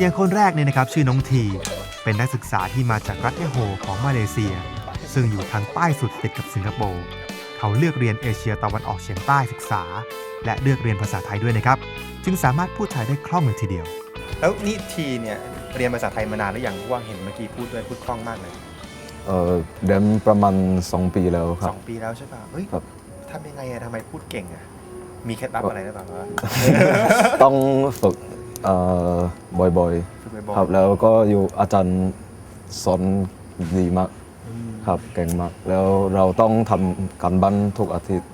อย่างคนแรกเนี่ยนะครับชื่อน้องที เป็นนักศึกษาที่มาจากรัฐยะโฮของมาเลเซีย ซึ่งอยู่ทางใต้สุดติดกับสิงคโปร์เขาเลือกเรียนเอเชียตะวันออกเฉียงใต้ศึกษา และเลือกเรียนภาษาไทยด้วยนะครับ จึงสามารถพูดไทยได้คล่องเลยทีเดียว แล้วนี่ทีเนี่ยเรียนภาษาไทยมานานหรือยังเพราะว่าเห็นเมื่อกี้พูดด้วยพูดคล่องมากเลยเออเรียนประมาณ 2 ปีแล้วครัสบองปีแล้วใช่ป่ะเฮ้ยครับ ทำยังไงอะทำไมพูดเก่งอะมีเคล็ดลับอะไรหรือเปล่าวะต้องฝึก เอ่อบ่อยฝึกบ่อยๆๆครับแล้วก็อยู่อาจารย์สอนดีมากครับเก่งมาก แล้วเราต้องทำการบ้านทุกอาทิตย์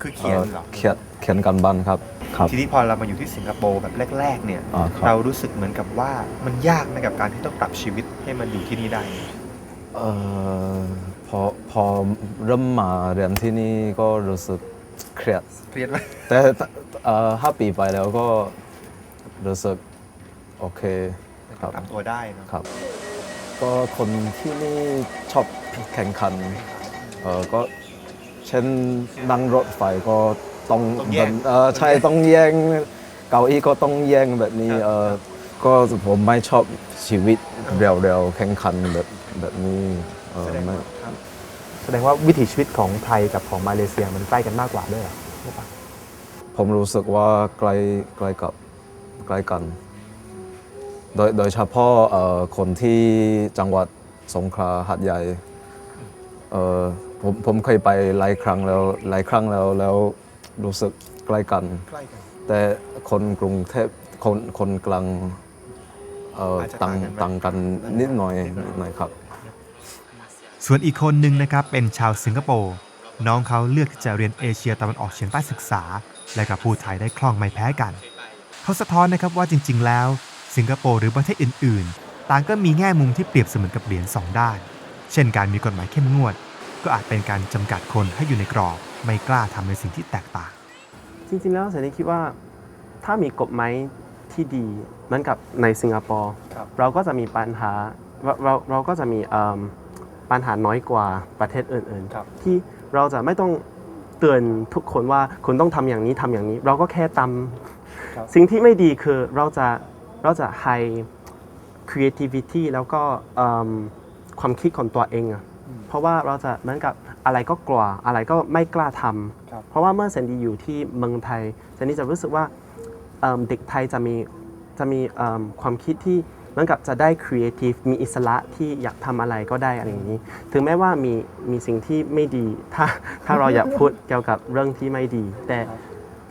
คือเขียนเหรอ เขียนเขียนการบ้านครับครับ ทีนี้พอเรามาอยู่ที่สิงคโปร์แบบแรก ๆ เนี่ย อ่าครับ เรารู้สึกเหมือนกับว่ามันยากในกับการที่ต้องปรับชีวิตให้มันอยู่ที่นี่ได้ เอ่อพอพอเริ่มมาเรียนที่นี่ก็รู้สึกเครียด เครียดไหมแต่เอ่อห้าปีไปแล้วก็ รู้สึกโอเคครับปรับตัวได้เนอะครับ ก็คนที่นี่ชอบแข่งขันเออก็เช่นนั่งรถไฟก็ต้องเออใช่ต้องแย่งเก้าอี้ก็ต้องแย่งแบบนี้เออก็ผมไม่ชอบชีวิตเร็วๆแข่งขันแบบแบบนี้เออแสดงไม่ ว่าครับ แสดงว่าวิถีชีวิตของไทยกับของมาเลเซียมันใกล้กันมากกว่าด้วยเหรอใช่ปะผมรู้สึกว่าใกล้ใกล้กับ ใกล้กัน โดยโดยเฉพาะเอ่อคนที่จังหวัดสงขลาหัดใหญ่เอ่อผมผมเคยไปหลายครั้งแล้วหลายครั้งแล้วแล้วรู้สึกใกล้กันใกล้กันแต่คนกรุงเทพคนคนกลางเอ่ออาจจะต่างต่างกันไหมต่างกันนิดหน่อยนิดหน่อยครับ ส่วนอีกคนหนึ่งนะครับเป็นชาวสิงคโปร์น้องเขาเลือกที่จะเรียนเอเชียตะวันออกเฉียงใต้ศึกษา และก็พูดไทยได้คล่องไม่แพ้กัน เขาสะท้อนนะครับว่าจริง ๆ แล้ว สิงคโปร์หรือประเทศอื่น ๆ ต่างก็มีแง่มุมที่เปรียบเสมือนกับเหรียญสองด้าน เช่นการมีกฎหมายเข้มงวด ก็อาจเป็นการจำกัดคนให้อยู่ในกรอบไม่กล้าทำในสิ่งที่แตกต่าง จริง ๆ แล้วเสรีคิดว่าถ้ามีกฎหมายที่ดีเหมือนกับในสิงคโปร์ครับเราก็จะมีปัญหาเราเราเราก็จะมีเอิ่มปัญหาน้อยกว่าประเทศอื่นครับๆที่เราจะไม่ต้องเตือนทุกคนว่าคุณต้องทำอย่างนี้ทำอย่างนี้ เราก็แค่ตาม ครับสิ่งที่ไม่ดีคือเราจะเราจะให้ creativity แล้วก็เอิ่มความคิดของตัวเองอะเพราะว่าเราจะเหมือนกับอะไรก็กลัวอะไรก็ไม่กล้าทำ ครับ เพราะว่าเมื่อเซนดีอยู่ที่เมืองไทยเซนดีจะรู้สึกว่าเอิ่มเด็กไทยจะมีจะมีเอิ่มความคิดที่เหมือนกับจะได้ครีเอทีฟมีอิสระที่อยากทำอะไรก็ได้อะไรอย่างนี้ ถึงแม้ว่ามีมีสิ่งที่ไม่ดี ถ้าถ้าเราอยากพูดเกี่ยวกับเรื่องที่ไม่ดี แต่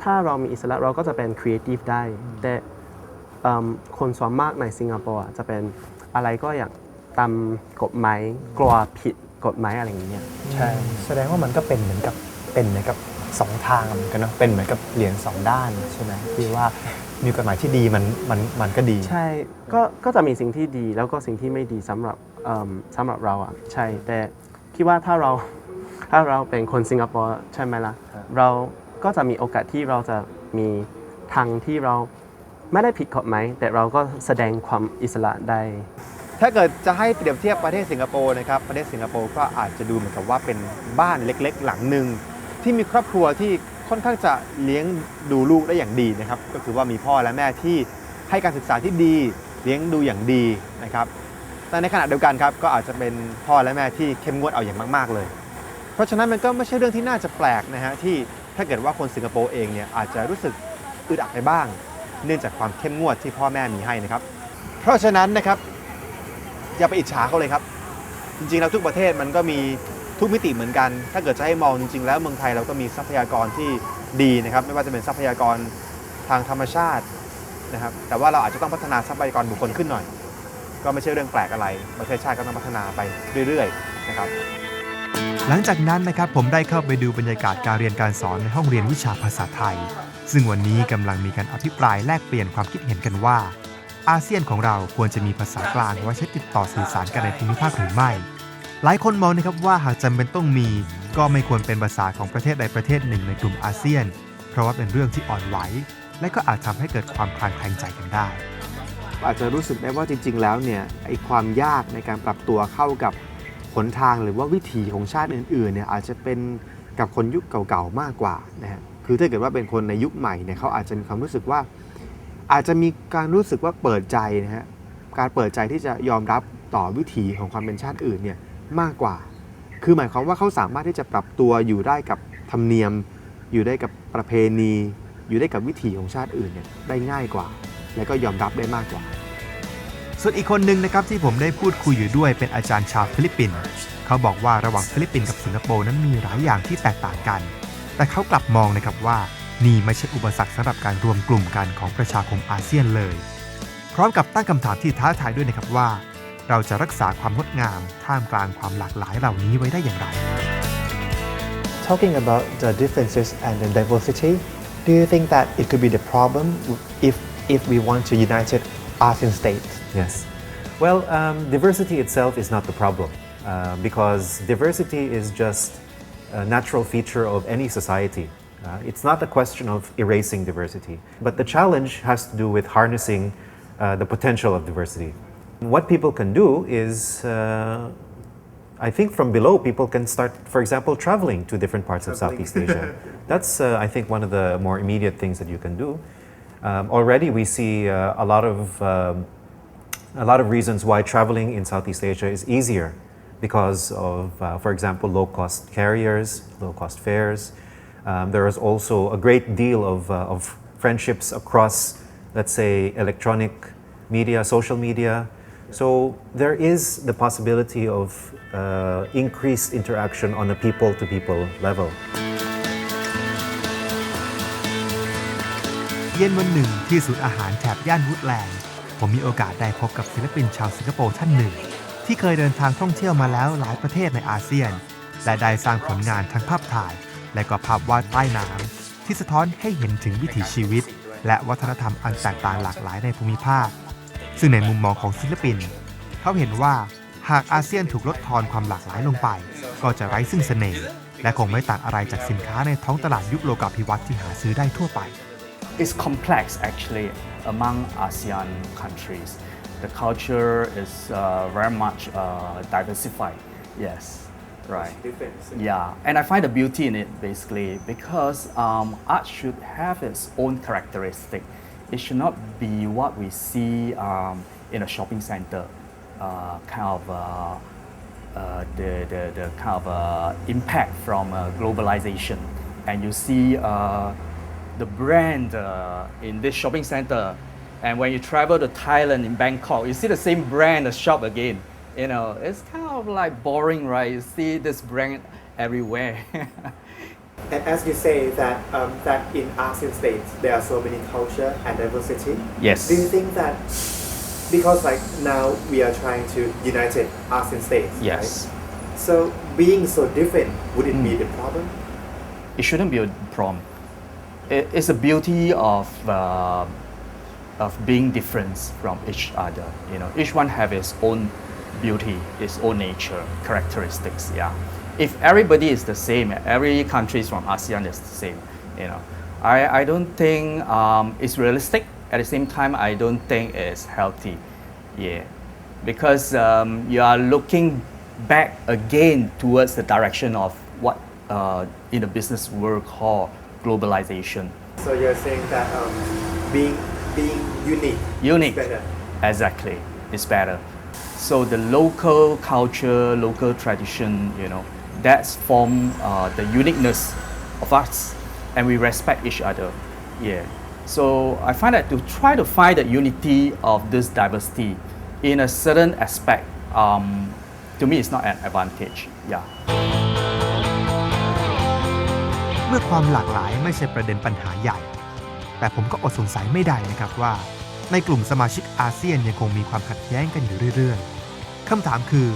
ถ้าเรามีอิสระเราก็จะเป็นครีเอทีฟได้ แต่เอิ่มคนส่วนมากในสิงคโปร์อะจะเป็นอะไรก็อยากตามกฎหมายกลัวผิดกฎหมายอะไรอย่างเงี้ยใช่แสดงว่ามันก็เป็นเหมือนกับเป็นเหมือนกับสองทางเหมือนกันเนาะเป็นเหมือนกับเหรียญสองด้านใช่ไหมที่ว่ามีกฎหมายที่ดีมันมันมันก็ดี ใช่ก็ก็จะมีสิ่งที่ดีแล้วก็สิ่งที่ไม่ดีสำหรับเอิ่มสำหรับเราอะใช่แต่คิดว่าถ้าเราถ้าเราเป็นคนสิงคโปร์ใช่ไหมล่ะเรา ก็จะมีโอกาสที่เราจะมีทางที่เราไม่ได้ผิดกฎหมายแต่เราก็แสดงความอิสระได้ ถ้าเกิดจะให้เปรียบเทียบประเทศสิงคโปร์นะครับประเทศสิงคโปร์ก็อาจจะดูเหมือนกับว่าเป็นบ้านเล็กๆ หลังหนึ่งที่มีครอบครัวที่ค่อนข้างจะเลี้ยงดูลูกได้อย่างดีนะครับ ก็คือว่ามีพ่อและแม่ที่ให้การศึกษาที่ดี เลี้ยงดูอย่างดีนะครับ แต่ในขณะเดียวกันครับก็อาจจะเป็นพ่อและแม่ที่เข้มงวดเอาอย่างมาก ๆ เลย เพราะฉะนั้นมันก็ไม่ใช่เรื่องที่น่าจะแปลกนะฮะที่ ถ้าเกิดว่าคนสิงคโปร์เองเนี่ยอาจจะรู้สึกอึดอัดไปบ้าง เนื่องจากความเข้มงวดที่พ่อแม่มีให้นะครับ เพราะฉะนั้นนะครับอย่าไปอิจฉาเขาเลยครับ จริงๆแล้วทุกประเทศมันก็มีทุกมิติเหมือนกัน ถ้าเกิดจะให้มองจริงๆ แล้วเมืองไทยเราก็มีทรัพยากรที่ดีนะครับ ไม่ว่าจะเป็นทรัพยากรทางธรรมชาตินะครับ แต่ว่าเราอาจจะต้องพัฒนาทรัพยากรบุคคลขึ้นหน่อย ก็ไม่ใช่เรื่องแปลกอะไร ประเทศชาติก็ต้องพัฒนาไปเรื่อยๆ นะครับ หลังจากนั้นนะครับผมได้เข้าไปดูบรรยากาศการเรียนการสอนในห้องเรียนวิชาภาษาไทย ซึ่งวันนี้กำลังมีการอภิปรายแลกเปลี่ยนความคิดเห็นกันว่า อาเซียนของเราควรจะมีภาษากลางไว้ใช้ติดต่อสื่อสารกันในภูมิภาคหรือไม่ หลายคนมองนะครับว่าหากจำเป็นต้องมี ก็ไม่ควรเป็นภาษาของประเทศใดประเทศหนึ่งในกลุ่มอาเซียน เพราะว่าเป็นเรื่องที่อ่อนไหวและก็อาจทำให้เกิดความคลางแคลงใจกันได้ อาจจะรู้สึกได้ว่าจริง ๆ แล้วเนี่ยไอ้ความยากในการปรับตัวเข้ากับ หนทางหรือว่าวิถีของชาติอื่นๆเนี่ยอาจจะเป็นกับคนยุคเก่าๆมากกว่านะฮะคือถ้าเกิดว่าเป็นคนในยุคใหม่เนี่ยเขาอาจจะมีความรู้สึกว่า อาจจะมีการรู้สึกว่าเปิดใจนะฮะการเปิดใจที่จะยอมรับต่อวิถีของความเป็นชาติอื่นเนี่ยมากกว่า คือหมายความว่าเขาสามารถที่จะปรับตัวอยู่ได้กับธรรมเนียม อยู่ได้กับประเพณี อยู่ได้กับวิถีของชาติอื่นเนี่ยได้ง่ายกว่า และก็ยอมรับได้มากกว่า ส่วนอีกคนหนึ่งนะครับที่ผมได้พูดคุยอยู่ด้วยเป็นอาจารย์ชาวฟิลิปปินส์เขาบอกว่าระหว่างฟิลิปปินส์กับสิงคโปร์นั้นมีหลายอย่างที่แตกต่างกัน แต่เขากลับมองนะครับว่านี่ไม่ใช่อุปสรรคสำหรับการรวมกลุ่มกันของประชาคมอาเซียนเลย พร้อมกับตั้งคำถามที่ท้าทายด้วยนะครับว่า เราจะรักษาความงดงามท่ามกลางความหลากหลายเหล่านี้ไว้ได้อย่างไร Talking about the differences and the diversity, do you think that it could be the problem if if we want to unite united ASEAN states? Yes. Well, um, diversity itself is not the problem uh, because diversity is just a natural feature of any society. Uh, it's not a question of erasing diversity, but the challenge has to do with harnessing uh, the potential of diversity. What people can do is, uh, I think from below, people can start, for example, traveling to different parts of Southeast Asia. That's, uh, I think, one of the more immediate things that you can do. Um, already, we see uh, a lot of um, a lot of reasons why traveling in Southeast Asia is easier because of, uh, for example, low cost carriers, low cost fares. Um, there is also a great deal of, uh, of friendships across, let's say, electronic media, social media. So there is the possibility of uh, increased interaction on a people to people level. ย็นวันหนึ่งที่ศูนย์อาหารแถบย่านวูดแลนด์ ผมมีโอกาสได้พบกับศิลปินชาวสิงคโปร์ท่านหนึ่ง ที่เคยเดินทางท่องเที่ยวมาแล้วหลายประเทศในอาเซียน และได้สร้างผลงานทั้งภาพถ่าย และก็ภาพวาดใต้น้ำที่สะท้อนให้เห็นถึงวิถีชีวิต และวัฒนธรรมอันแตกต่างหลากหลายในภูมิภาค ซึ่งในมุมมองของศิลปิน เขาเห็นว่าหากอาเซียนถูกลดทอนความหลากหลายลงไป ก็จะไร้ซึ่งเสน่ห์และคงไม่ต่างอะไรจากสินค้าในท้องตลาดยุคโลกาภิวัตน์ที่หาซื้อได้ทั่วไป It's complex actually among ASEAN countries. The culture is uh, very much uh, diversified. Yes, right. Yeah, and I find the beauty in it basically because um, art should have its own characteristic. It should not be what we see um, in a shopping center, uh, kind of uh, uh, the, the, the kind of uh, impact from uh, globalization. And you see uh, the brand uh, in this shopping center. And when you travel to Thailand in Bangkok, you see the same brand, the shop again. You know, it's kind of like boring, right? You see this brand everywhere. And as you say that um, that in ASEAN states there are so many culture and diversity. Yes. Do you think that because like now we are trying to unite ASEAN states? yes. Right? So being so different, would it be the problem? it shouldn't be a problem. It, it's a beauty of uh, of being different from each other. You know, each one have its own beauty, its own nature, characteristics. Yeah. If everybody is the same, every country from ASEAN is the same. You know, I, I don't think um, it's realistic. At the same time, I don't think it's healthy. Yeah, because um, you are looking back again towards the direction of what uh, in the business world called globalization. So you're saying that um, being being unique Unique. is better. Exactly, it's better. So the local culture, local tradition, you know, that's form uh, the uniqueness of us, and we respect each other. Yeah. So I find that to try to find the unity of this diversity in a certain aspect, um, to me, it's not an advantage. Yeah. เมื่อความหลากหลายไม่ใช่ประเด็นปัญหาใหญ่ แต่ผมก็อดสงสัยไม่ได้นะครับว่า ในกลุ่มสมาชิกอาเซียนยังคงมีความขัดแย้งกันอยู่เรื่อยๆคำถามคือ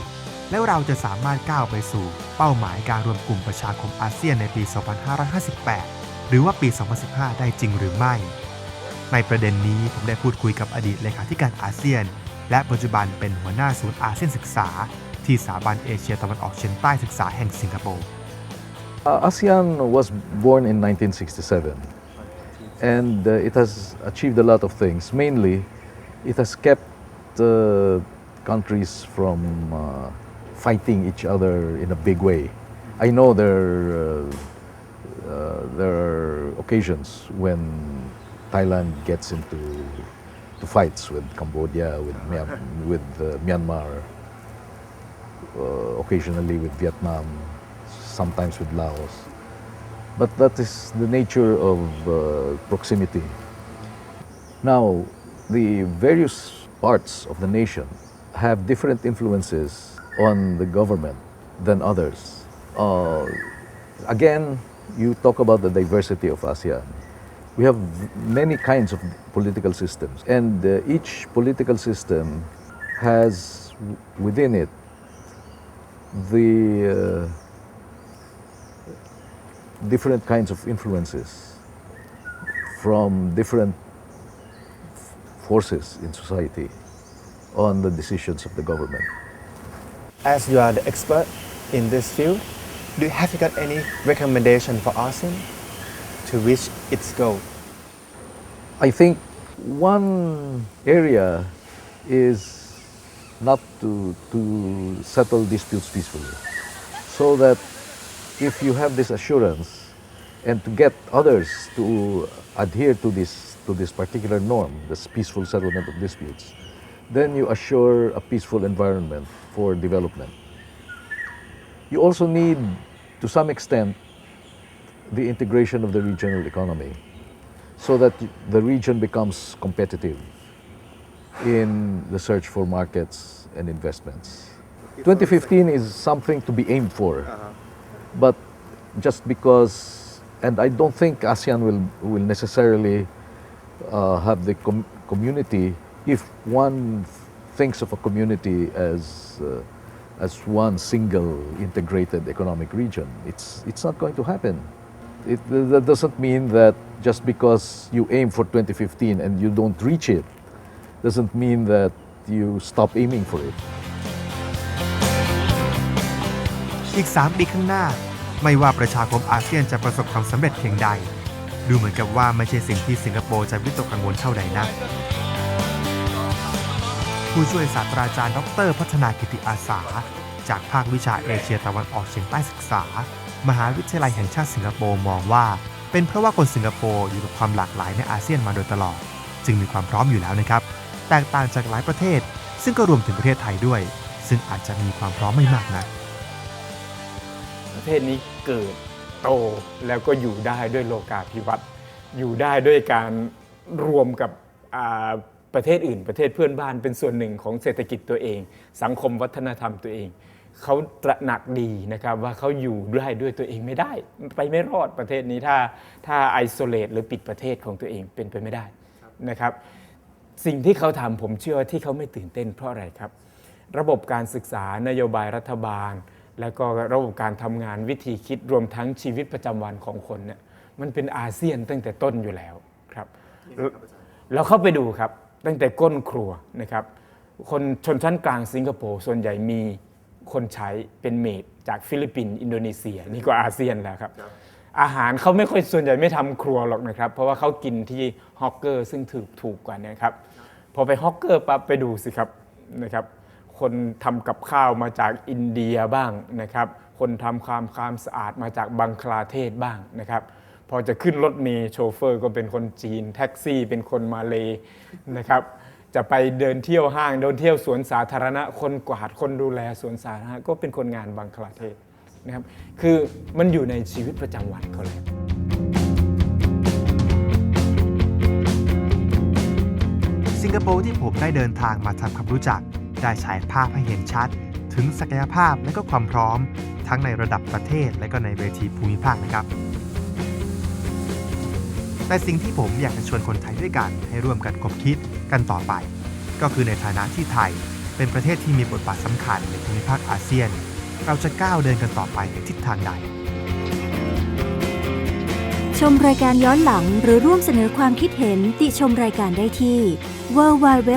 แล้วเราจะสามารถก้าวไปสู่เป้าหมายการรวมกลุ่มประชาคมอาเซียนในปี 2558 หรือว่าปี 2015 ได้จริงหรือไม่ ในประเด็นนี้ผมได้พูดคุยกับอดีตเลขาธิการอาเซียน และปัจจุบันเป็นหัวหน้าศูนย์อาเซียนศึกษา ที่สถาบันเอเชียตะวันออกเฉียงใต้ศึกษาแห่งสิงคโปร์ Uh, ASEAN was born in 1967 and uh, it has achieved a lot of things. Mainly, it has kept uh, countries from uh, fighting each other in a big way. I know there, uh, uh, there are occasions when Thailand gets into to fights with Cambodia, with, with uh, Myanmar, uh, occasionally with Vietnam, sometimes with Laos. But that is the nature of uh, proximity. Now, the various parts of the nation have different influences on the government than others. Uh, again, you talk about the diversity of ASEAN. We have many kinds of political systems, and uh, each political system has within it the uh, different kinds of influences from different forces in society on the decisions of the government. As you are the expert in this field, do you have you got any recommendation for ASEAN to reach its goal? I think one area is not to, to settle disputes peacefully. So that if you have this assurance and to get others to adhere to this, to this particular norm, this peaceful settlement of disputes, then you assure a peaceful environment for development. You also need, to some extent, the integration of the regional economy so that the region becomes competitive in the search for markets and investments. 2015 is something to be aimed for, but just because, and I don't think ASEAN will, will necessarily uh, have the com- community if one thinks of a community as, uh, as one single integrated economic region. It's, it's not going to happen. It, that doesn't mean that just because you aim for 2015 and you don't reach it, doesn't mean that you stop aiming for it. อีก 3 ปีข้างหน้า ไม่ว่าประชาคมอาเซียนจะประสบความสำเร็จเพียงใด ดูเหมือนกับว่าไม่ใช่สิ่งที่สิงคโปร์จะวิตกกังวลเท่าใดนักผู้ช่วยศาสตราจารย์ดร พัฒนากิติอาสา จากภาควิชาเอเชียตะวันออกเฉียงใต้ศึกษา มหาวิทยาลัยแห่งชาติสิงคโปร์มองว่า เป็นเพราะว่าคนสิงคโปร์อยู่กับความหลากหลายในอาเซียนมาโดยตลอด จึงมีความพร้อมอยู่แล้วนะครับ แตกต่างจากหลายประเทศ ซึ่งก็รวมถึงประเทศไทยด้วย ซึ่งอาจจะมีความพร้อมไม่มากนัก ประเทศนี้เกิดโตแล้วก็อยู่ได้ด้วยโลกาภิวัตน์อยู่ได้ด้วยการรวมกับประเทศอื่น ประเทศเพื่อนบ้านเป็นส่วนหนึ่งของเศรษฐกิจตัวเอง สังคมวัฒนธรรมตัวเองเขาตระหนักดีนะครับว่าเขาอยู่ได้ด้วยตัวเองไม่ได้ ไปไม่รอดประเทศนี้ถ้าถ้าไอโซเลตหรือปิดประเทศของตัวเองเป็นไปไม่ได้นะครับ สิ่งที่เขาทำผมเชื่อว่าที่เขาไม่ตื่นเต้นเพราะอะไรครับ ระบบการศึกษานโยบายรัฐบาล แล้วก็ระบบการทำงานวิธีคิดรวมทั้งชีวิตประจำวันของคนเนี่ยมันเป็นอาเซียนตั้งแต่ต้นอยู่แล้วครับเราเข้าไปดูครับตั้งแต่ก้นครัวนะครับ คนชนชั้นกลางสิงคโปร์ส่วนใหญ่มีคนใช้เป็นเมดจากฟิลิปปินส์อินโดนีเซียนี่ก็อาเซียนแล้วครับ อาหารเขาไม่ค่อยส่วนใหญ่ไม่ทำครัวหรอกนะครับ เพราะว่าเขากินที่ฮอกเกอร์ซึ่งถูกถูกกว่าเนยครับ พอไปฮอกเกอร์ปั๊บไปดูสิครับนะครับ คนทำกับข้าวมาจากอินเดียบ้างนะครับ คนทำความความสะอาดมาจากบังคลาเทศบ้างนะครับ พอจะขึ้นรถเมล์โชเฟอร์ก็เป็นคนจีน แท็กซี่เป็นคนมาเลยนะครับ จะไปเดินเที่ยวห้างเดินเที่ยวสวนสาธารณะ คนกวาดคนดูแลสวนสาธารณะก็เป็นคนงานบังคลาเทศนะครับ คือมันอยู่ในชีวิตประจำวันเขาเลยสิงคโปร์ที่ผมได้เดินทางมาทำความรู้จัก ได้ฉายภาพให้เห็นชัด ถึงศักยภาพและก็ความพร้อม ทั้งในระดับประเทศและก็ในเวทีภูมิภาคนะครับ แต่สิ่งที่ผมอยากจะชวนคนไทยด้วยกันให้ร่วมกันคบคิดกันต่อไป ก็คือในฐานะที่ไทย เป็นประเทศที่มีบทบาทสำคัญในภูมิภาคอาเซียน เราจะก้าวเดินกันต่อไปในทิศทางใดชมรายการย้อนหลังหรือร่วมเสนอความคิดเห็นติชมรายการได้ที่ www